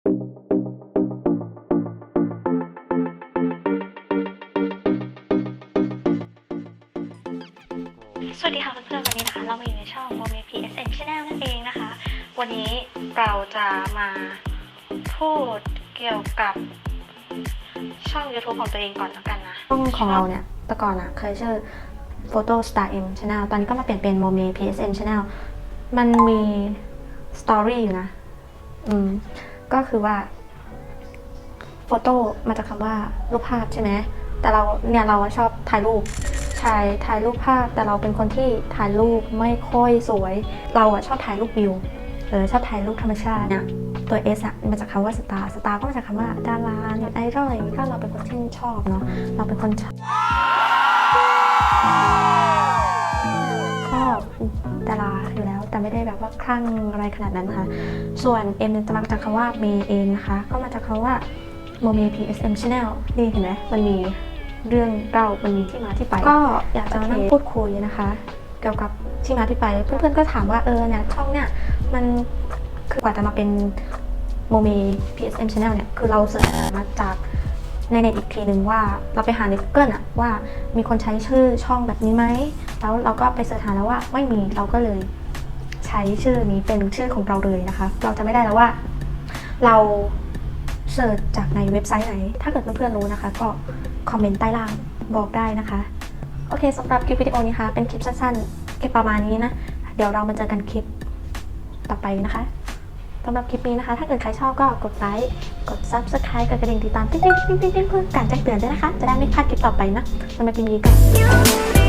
สวัสดีค่ะเพื่อนๆวันนี้นะคะ เรามาอยู่ในช่อง m o m e PSN Channel นั่นเองนะคะ วันนี้เราจะมาพูดเกี่ยวกับช่อง YouTube ของตัวเองก่อนแล้วกันนะ ช่องของเราเนี่ยแต่ก่อนอะเคยชื่อ Photo Star M Channel ตอนนี้ก็มาเปลี่ยนเป็น Momi PSN Channel มันมีสตอรี่อยู่นะ อืม ก็คือว่าโฟโต้มาจากคำว่ารูปภาพใช่ไหมแต่เราเนี่ยเราชอบถ่ายรูปใช่ถ่ายรูปภาพ แต่เราเป็นคนที่ถ่ายรูปไม่ค่อยสวย เราอะชอบถ่ายรูปวิวเออชอบถ่ายรูปธรรมชาติเนี่ยตัว S อะมาจากคำว่าสตาร์สตาร์ก็มาจากคำว่าดาราเน็ตไอดอลอะไรอย่างงี้ก็เราเป็นคนที่ชอบเนาะเราเป็นคนชอบ คลั่งอะไรขนาดนั้นนะคะ ส่วน M เนี่ยจะมาจากคำว่าเมเองนะคะ ก็มาจากคำว่าโมเม PSM Channel นี่เห็นไหมมันมีเรื่องเล่ามันมีที่มาที่ไป ก็อยากจะมานั่งพูดคุยนะคะ เกี่ยวกับที่มาที่ไป เพื่อนๆก็ถามว่าเออเนี่ยช่องเนี่ยมันคือกว่าจะมาเป็นโมเม PSM Channel เนี่ย คือเราเสิร์ชหามาจากในเน็ตอีกทีหนึ่งว่าเราไปหาใน Google อะว่ามีคนใช้ชื่อช่องแบบนี้ไหม แล้วเราก็ไปเสิร์ชหาแล้วว่าไม่มีเราก็เลย ใช้ชื่อนี้เป็นชื่อของเราเลยนะคะ เราจะไม่ได้แล้วว่า เราเสิร์ชจากในเว็บไซต์ไหน ถ้าเกิดเพื่อนๆรู้นะคะ ก็คอมเมนต์ใต้ล่างบอกได้นะคะ โอเคสำหรับคลิปวิดีโอนี้ค่ะ เป็นคลิปสั้นๆแค่ประมาณนี้นะ เดี๋ยวเรามาเจอกันคลิปต่อไปนะคะสำหรับคลิปนี้นะคะ ถ้าเกิดใครชอบก็กดไลค์ กด subscribe กดกระดิ่งติดตามติ๊งๆๆๆๆเพื่อการแจ้งเตือนด้วยนะคะ จะได้ไม่พลาดคลิปต่อไปนะสำหรับคลิปนี้ก็